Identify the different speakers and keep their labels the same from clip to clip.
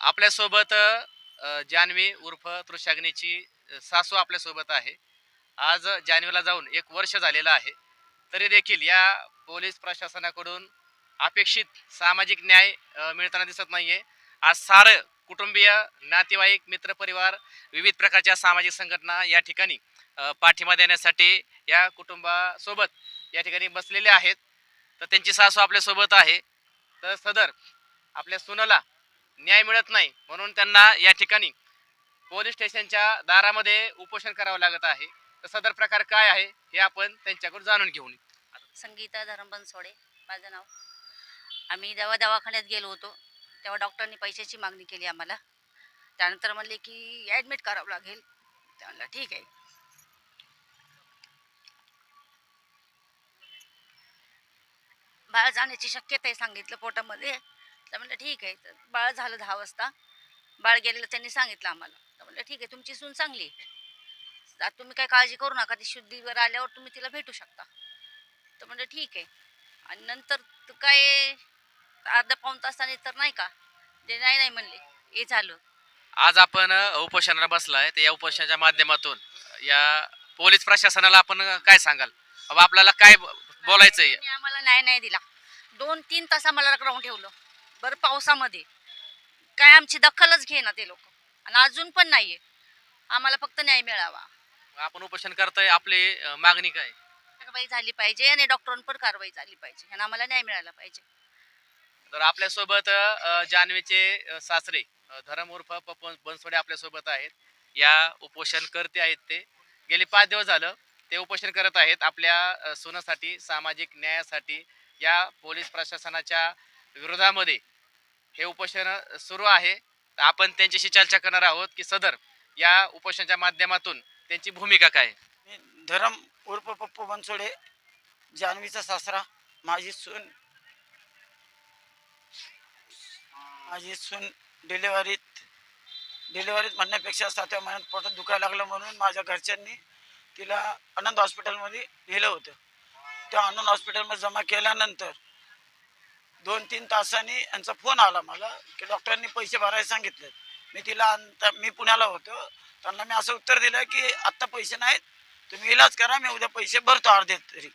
Speaker 1: आपल्यासोबत जान्हवी उर्फ तृषाग्नीची सासू आपल्यासोबत आहे. आज जान्हवीला जाऊन एक वर्ष झालेलं आहे. तरी देखील या पोलीस प्रशासनाकडून अपेक्षित सामाजिक न्याय मिळताना दिसत नाहीये. आज सारं कुटुंबीय नातेवाईक मित्रपरिवार विविध प्रकारच्या सामाजिक संघटना या ठिकाणी पाठिंबा देण्यासाठी या कुटुंबासोबत या ठिकाणी बसलेले आहेत. तर त्यांची सासू आपल्यासोबत आहे. तर सदर आपल्या सुनला न्याय मिळत नाही म्हणून त्यांना या ठिकाणी पोलीस स्टेशनच्या दारामध्ये उपोषण करावं लागत आहे. तर सदर प्रकार काय आहे हे आपण त्यांच्याकडून जाणून घेऊन येऊ.
Speaker 2: संगीता धरम बनसोडे माझं नाव. आम्ही जेव्हा दवाखान्यात गेलो होतो तेव्हा डॉक्टरनी पैशाची मागणी केली आम्हाला. त्यानंतर म्हणले की ॲडमिट करावं लागेल. त्याला ठीक आहे. बाळ जाण्याची शक्यता आहे सांगितलं पोटामध्ये. तर म्हणलं ठीक आहे. तर बाळ झालं दहा वाजता. बाळ गेलेलं त्यांनी सांगितलं आम्हाला. तर म्हणलं ठीक आहे तुमची सून चांगली आता तुम्ही काय काळजी करू नका ती शुद्धीवर आल्यावर तुम्ही तिला भेटू शकता. तर म्हणलं ठीक आहे. आणि नंतर त- काय अर्धा पाऊण तासाने तर नाही का? ते नाही नाही म्हणले. हे झालं.
Speaker 1: आज आपण उपोषणाला बसलाय. तर या उपोषणाच्या माध्यमातून या पोलीस प्रशासनाला आपण काय सांगाल? आपल्याला काय बोलायचंय?
Speaker 2: आम्हाला न्याय नाही दिला. दोन तीन तास आम्हाला राहून ठेवलं. बरं पावसामध्ये. काय आमची दखलच घेना ते लोक. आणि अजून पण नाहीये. आम्हाला फक्त न्याय मिळावा.
Speaker 1: आपण उपोषण करतोय आपली अ, मागणी काय?
Speaker 2: कारवाई झाली पाहिजे आणि डॉक्टरांवर कारवाई झाली पाहिजे. आणि आम्हाला न्याय मिळाला पाहिजे.
Speaker 1: तर आपल्यासोबत अ, जान्हवीचे अ, सासरे अ, धरम उर्फ बनसोडे आपल्यासोबत आहेत. या उपोषण करते आहेत ते. गेले पाच दिवस झालं ते उपोषण करत आहेत आपल्या अ, सुनासाठी सामाजिक न्यायासाठी या पोलीस प्रशासनाच्या विरोधामध्ये. हे उपोषण सुरू आहे. आपण त्यांच्याशी चर्चा करणार आहोत की सदर या उपोषणाच्या माध्यमातून त्यांची भूमिका काय
Speaker 3: धरम उर्फ पप्पू बनसोडे जान्हवीचा सासरा माझी सून माझी सून डिलेवरीत डिलेवरीत म्हणण्यापेक्षा सातव्या महिन्यात पोटात दुखायला लागलं म्हणून माझ्या घरच्यांनी तिला आनंद हॉस्पिटलमध्ये नेलं होतं. त्या आनंद हॉस्पिटलमध्ये जमा केल्यानंतर दोन तीन तासांनी यांचा फोन आला मला की डॉक्टरांनी पैसे भरायला सांगितले मी तिला अंत- मी पुण्याला होतो. त्यांना मी असं उत्तर दिलं की आत्ता पैसे नाहीत. तुम्ही इलाज करा मी उद्या पैसे भरतो अर्धे तरी.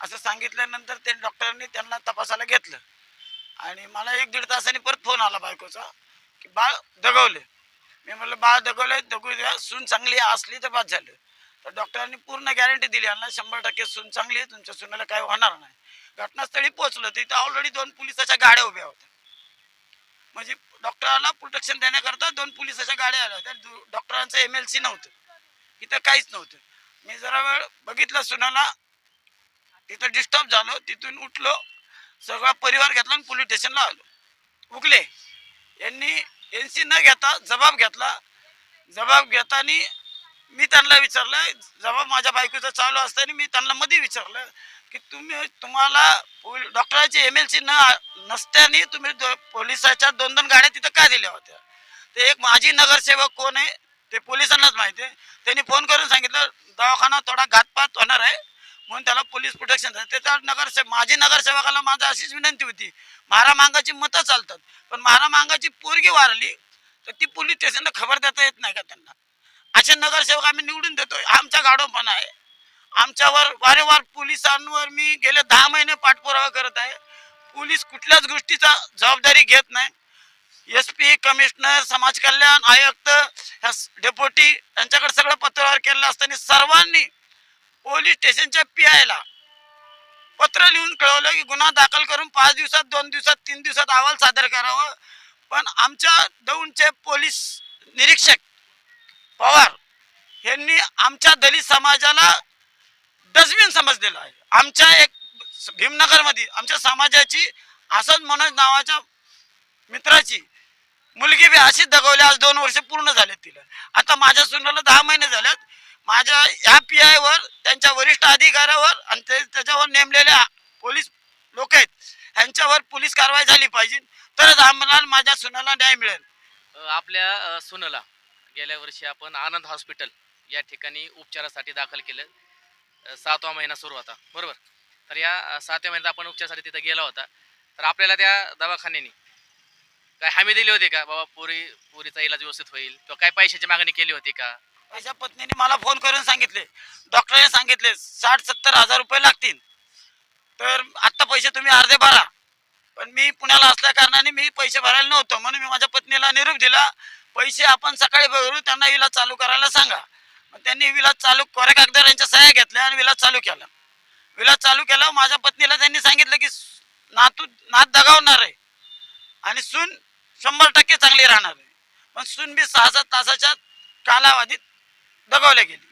Speaker 3: असं सांगितल्यानंतर ते डॉक्टरांनी त्यांना तपासायला घेतलं. आणि मला एक दीड तासांनी परत फोन आला बायकोचा की बाळ दगवले. मी म्हटलं बाळ दगवले दगू द्या. सून चांगली असली तर बाद झालं. तर डॉक्टरांनी पूर्ण गॅरंटी दिली. यांना शंभर टक्के सून चांगली आहे. तुमच्या सुनाला काय होणार नाही. घटनास्थळी पोहोचलो तिथं ऑलरेडी दोन पोलिसाच्या गाड्या उभ्या होत्या. म्हणजे डॉक्टराला प्रोटेक्शन देण्याकरता दोन पोलिसाच्या गाड्या आल्या होत्या. दु- डॉक्टरांचं एम एल सी नव्हतं. इथं काहीच नव्हतं. मी जरा वेळ बघितलं सुनाला. तिथं डिस्टर्ब झालो. तिथून उठलो. सगळा परिवार घेतला आणि पोलीस स्टेशनला आलो. उगले. यांनी एन सी न घेता जबाब घेतला. जबाब घेताना मी त्यांना विचारलं जबाब माझ्या बायकोचं चालू असताना मी त्यांना मध्ये विचारलं. की तुम्ही तुम्हाला पोल- डॉक्टरांची एम एल सी न नसत्याने तुम्ही दो- पोलिसाच्या दोन दोन गाड्या तिथं का दिल्या होत्या? ते एक माजी नगरसेवक कोण आहे ते पोलिसांनाच माहिती आहे. त्यांनी फोन करून सांगितलं दवाखाना थोडा घातपात होणार आहे. म्हणून त्याला पोलीस प्रोटेक्शन त्याच्या नगरसे माजी नगरसेवकाला माझा अशीच विनंती होती. मारा मांगाची मतं चालतात. पण मारा मांगाची पोरगी वारली तर ती पोलीस स्टेशनला खबर देता येत नाही का त्यांना? असे नगरसेवक आम्ही निवडून देतो आमचा गाडोपणा आहे. आमच्यावर वारंवार पोलिसांवर मी गेले दहा महिने पाठपुरावा करत आहे. पोलीस कुठल्याच गोष्टीचा जबाबदारी घेत नाही. एस पी कमिशनर समाज कल्याण आयुक्त ह्या डेप्युटी यांच्याकडे सगळं पत्रव्यवहार केलेलं असताना सर्वांनी पोलीस स्टेशनच्या पी आयला पत्र लिहून कळवलं की गुन्हा दाखल करून पाच दिवसात दोन दिवसात तीन दिवसात अहवाल सादर करावं. पण आमच्या दौंडचे पोलीस निरीक्षक पवार यांनी आमच्या दलित समाजाला डस्टबिन समजलेलं आहे. आमच्या एक भीमनगरमध्ये आमच्या समाजाची असंच मनोज नावाच्या मित्राची मुलगी बी अशीच दगवली आज दोन वर्ष पूर्ण झालेत तिला. आता माझ्या सुनाला दहा महिने झाल्यात माझ्या ह्या पी आयवर त्यांच्या वरिष्ठ अधिकाऱ्यावर आणि ते त्याच्यावर नेमलेल्या पोलीस लोक आहेत ह्यांच्यावर पोलीस कारवाई झाली पाहिजे. तरच आम्हाला माझ्या सुनाला न्याय मिळेल.
Speaker 1: आपल्या सुनाला गेल्या वर्षी आपण आनंद हॉस्पिटल या ठिकाणी उपचारासाठी दाखल केलं. सातवा महिना सुरू होता. बरोबर? तर या सातव्या महिन्यात आपण उपचारासाठी तिथं गेला होता. तर आपल्याला त्या दवाखान्याने काय हमी दिली होती का? बाबा पुरी पुरीचा इलाज व्यवस्थित होईल किंवा काय पैशाची मागणी केली होती का?
Speaker 3: माझ्या पत्नीने मला फोन करून सांगितले. डॉक्टरने सांगितले साठ सत्तर हजार रुपये लागतील. तर आत्ता पैसे तुम्ही अर्धे भरा. पण मी पुण्याला असल्या कारणाने मी पैसे भरायला नव्हतो. म्हणून मी माझ्या पत्नीला निरूप दिला. पैसे आपण सकाळी भरू त्यांना इलाज चालू करायला सांगा. त्यांनी विलास चालू कोरे कागदार यांच्या सह्या घेतल्या आणि विलास चालू केला. विलास चालू केला माझ्या पत्नीला त्यांनी सांगितलं की नातू नात दगावणार आहे. आणि सून शंभर टक्के चांगली राहणार आहे. पण सून बी सहा सात तासाच्या कालावधीत दगावल्या गेली.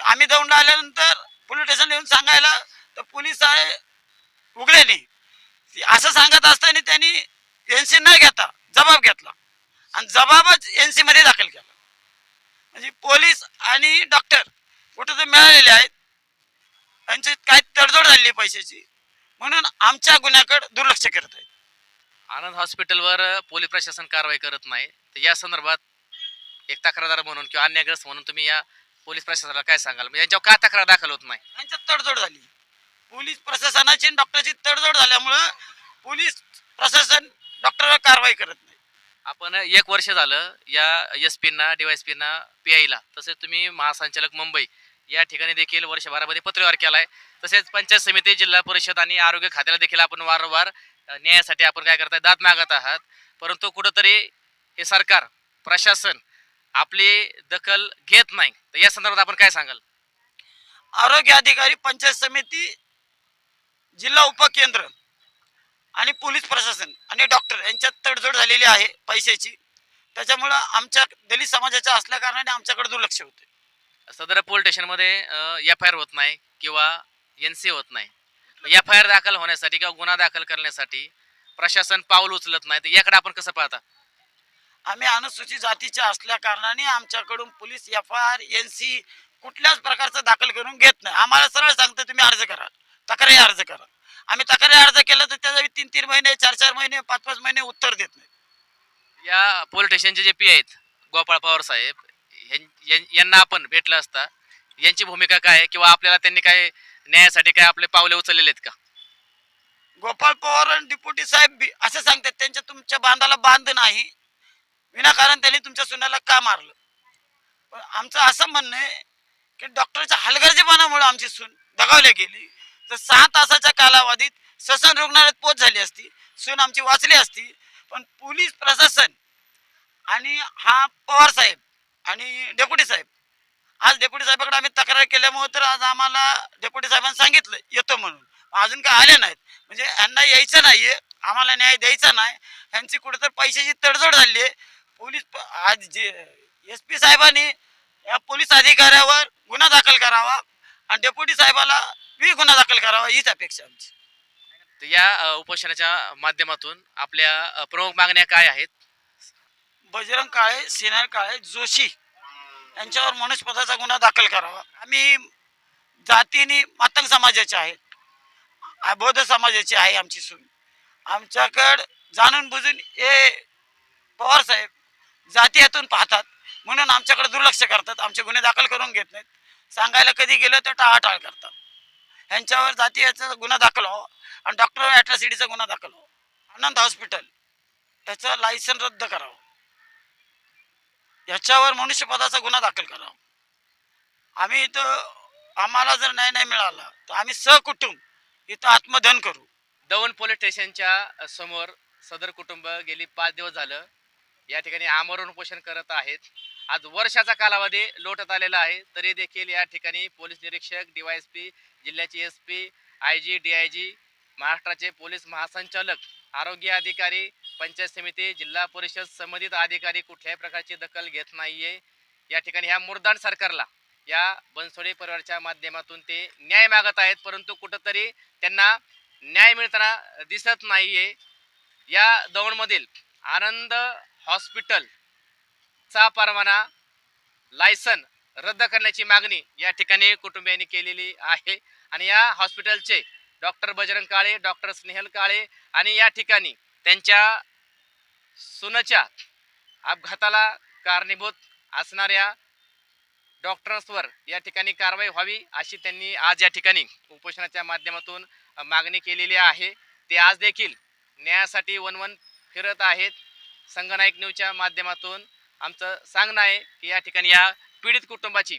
Speaker 3: आम्ही दौंड आल्यानंतर पोलीस स्टेशन येऊन सांगायला तर पोलीस आहे उघडे नाही. असं सांगत असताना त्यांनी एन सी न घेता जबाब घेतला. आणि जबाबच एन सी मध्ये दाखल केला. म्हणजे पोलीस आणि डॉक्टर कुठं तर मिळालेले आहेत. त्यांची काय तडजोड झाली पैशाची. म्हणून आमच्या गुन्ह्याकडे दुर्लक्ष करत आहेत.
Speaker 1: आनंद हॉस्पिटलवर पोलीस प्रशासन कारवाई करत नाही. तर या संदर्भात एक तक्रारदार म्हणून किंवा अन्यग्रस्त म्हणून तुम्ही या पोलीस प्रशासनाला काय सांगाल? म्हणजे यांच्यावर का तक्रार दाखल होत नाही?
Speaker 3: यांच्यात तडजोड झाली. पोलीस प्रशासनाची आणि डॉक्टरची तडजोड झाल्यामुळं पोलीस प्रशासन डॉक्टरवर कारवाई करत नाही.
Speaker 1: आपण एक वर्ष झालं या एस पीना डीवायएसपीना पी आयला तसेच तुम्ही महासंचालक मुंबई या ठिकाणी देखील वर्षभरामध्ये पत्रव्यवहार आहे तसेच पंचायत समिती जिल्हा परिषद आणि आरोग्य खात्याला देखील आपण वारंवार न्यायासाठी आपण काय करताय दाद मागत आहात. परंतु कुठंतरी हे सरकार प्रशासन आपली दखल घेत नाही. तर या संदर्भात आपण काय सांगाल?
Speaker 3: आरोग्य अधिकारी पंचायत समिती जिल्हा उपकेंद्र. आणि पोलीस प्रशासन आणि डॉक्टर यांच्यात तडजोड झालेली आहे पैशाची. त्याच्यामुळं आमच्या दलित समाजाच्या असल्या कारणाने आमच्याकडे दुर्लक्ष होते
Speaker 1: सदर पोलीस स्टेशनमध्ये एफ आय आर होत नाही किंवा एन सी होत नाही. एफ आय आर दाखल होण्यासाठी किंवा गुन्हा दाखल करण्यासाठी प्रशासन पाऊल उचलत नाही. तर याकडे आपण कसं पाहता?
Speaker 3: आम्ही अनुसूचित जातीच्या असल्या कारणाने आमच्याकडून police F I R N C कुठल्याच प्रकारचं दाखल करून घेत नाही. आम्हाला सरळ सांगतं तुम्ही अर्ज करा. तक्रारी अर्ज करा. आम्ही तक्रारी अर्ज केला तर त्याचा तीन तीन महिने चार चार महिने पाच पाच महिने उत्तर देत नाही.
Speaker 1: या पोलीस स्टेशनचे जे पी आहेत गोपाळ पवार साहेब यांना आपण भेटलं असता यांची भूमिका काय आहे? किंवा आपल्याला त्यांनी काय न्यायासाठी काय आपले पावले उचललेले आहेत का?
Speaker 3: गोपाळ पवार आणि डिप्युटी साहेब बी असं सांगतात त्यांच्या तुमच्या बांधाला बांध नाही. विनाकारण त्यांनी तुमच्या सुनाला का मारलं? पण आमचं असं म्हणणं आहे की डॉक्टरच्या हलगर्जीपणामुळे आमची सून दगावली गेली. तर सहा तासाच्या कालावधीत ससन रुग्णालयात पोच झाली असती. सून आमची वाचली असती. पण पोलीस प्रशासन आणि हा पवार साहेब आणि डेप्युटी साहेब आज डेप्युटी साहेबाकडे आम्ही तक्रार केल्यामुळे तर आज आम्हाला डेप्युटी साहेबांनी सांगितलं येतो म्हणून. अजून काय आले नाहीत. म्हणजे यांना यायचं नाहीये आम्हाला न्याय द्यायचा नाही. यांची कुठेतरी पैशाची तडजोड झाली आहे. पोलीस प- आज जे एस पी साहेबांनी या पोलीस अधिकाऱ्यावर गुन्हा दाखल करावा आणि डेप्युटी साहेबाला बी गुन्हा दाखल करावा हीच अपेक्षा आमची.
Speaker 1: तर या अ, उपोषणाच्या माध्यमातून आपल्या अ, प्रमुख मागण्या काय आहेत?
Speaker 3: बजरंग काळे सिन्हा काळे जोशी यांच्यावर मनुष्यपदाचा गुन्हा दाखल करावा. आम्ही जातीने मातंग समाजाचे आहेत. बौद्ध समाजाची आहे आमची सून आमच्याकडं जाणून बुजून हे पवार साहेब जाती हातून पाहतात. म्हणून आमच्याकडे दुर्लक्ष करतात. आमचे गुन्हे दाखल करून घेत नाहीत. सांगायला कधी गेलं तर टाळाटाळ करतात. ह्यांच्यावर जाती याचा गुन्हा दाखल व्हावा आणि डॉक्टर ॲट्रॉसिटीचा गुन्हा दाखल व्हावा आनंद हॉस्पिटल याचं लायसन रद्द करावं. याच्यावर मनुष्यपदाचा गुन्हा दाखल करावा. आम्ही इथं आम्हाला जर न्याय नाही मिळाला तर आम्ही सहकुटुंब इथं आत्मदहन करू.
Speaker 1: दौंड पोलीस स्टेशनच्या समोर सदर कुटुंब गेली पाच दिवस झालं. या ठिकाणी आमरण उपोषण करत आहेत. आज वर्षाचा कालावधी लोटत आलेला आहे. तरी देखील या ठिकाणी पोलीस निरीक्षक डीवायएसपी जिल्ह्याचे S P I G D I G महाराष्ट्राचे पोलीस महासंचालक आरोग्य अधिकारी पंचायत समिती जिल्हा परिषद संबंधित अधिकारी कुठल्याही प्रकारची दखल घेत नाहीये. या ठिकाणी ह्या मुरदान सरकारला या बनसोडे परिवाराच्या माध्यमातून ते न्याय मागत आहेत. परंतु कुठंतरी त्यांना न्याय मिळताना दिसत नाहीये. या दौंडमधील आनंद हॉस्पिटलचा परवाना लायसन रद्द करण्याची मागणी या ठिकाणी कुटुंबियांनी केलेली आहे. आणि या हॉस्पिटलचे डॉक्टर बजरंग काळे डॉक्टर स्नेहल काळे आणि या ठिकाणी त्यांच्या सुनच्या अपघाताला कारणीभूत असणाऱ्या डॉक्टर्सवर या ठिकाणी कारवाई व्हावी अशी त्यांनी आज या ठिकाणी उपोषणाच्या माध्यमातून मागणी केलेली आहे. ते आज देखील न्यायासाठी वनवन फिरत आहेत. संगनायक न्यूजच्या माध्यमातून आमचं सांगणं आहे की या ठिकाणी या पीडित कुटुंबाची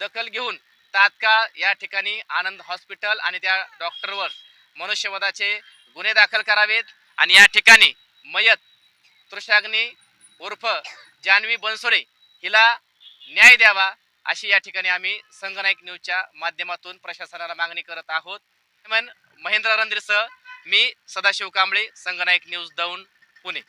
Speaker 1: दखल घेऊन तात्काळ या ठिकाणी आनंद हॉस्पिटल आणि त्या डॉक्टरवर मनुष्यवधाचे गुन्हे दाखल करावेत आणि या ठिकाणी मयत तृषाग्नी उर्फ जान्हवी बनसोडे हिला न्याय द्यावा अशी या ठिकाणी आम्ही संगनायक न्यूजच्या माध्यमातून प्रशासनाला मागणी करत आहोत. महेंद्र रणधीरसह मी सदाशिव कांबळे संगनायक न्यूज दौंड पुणे.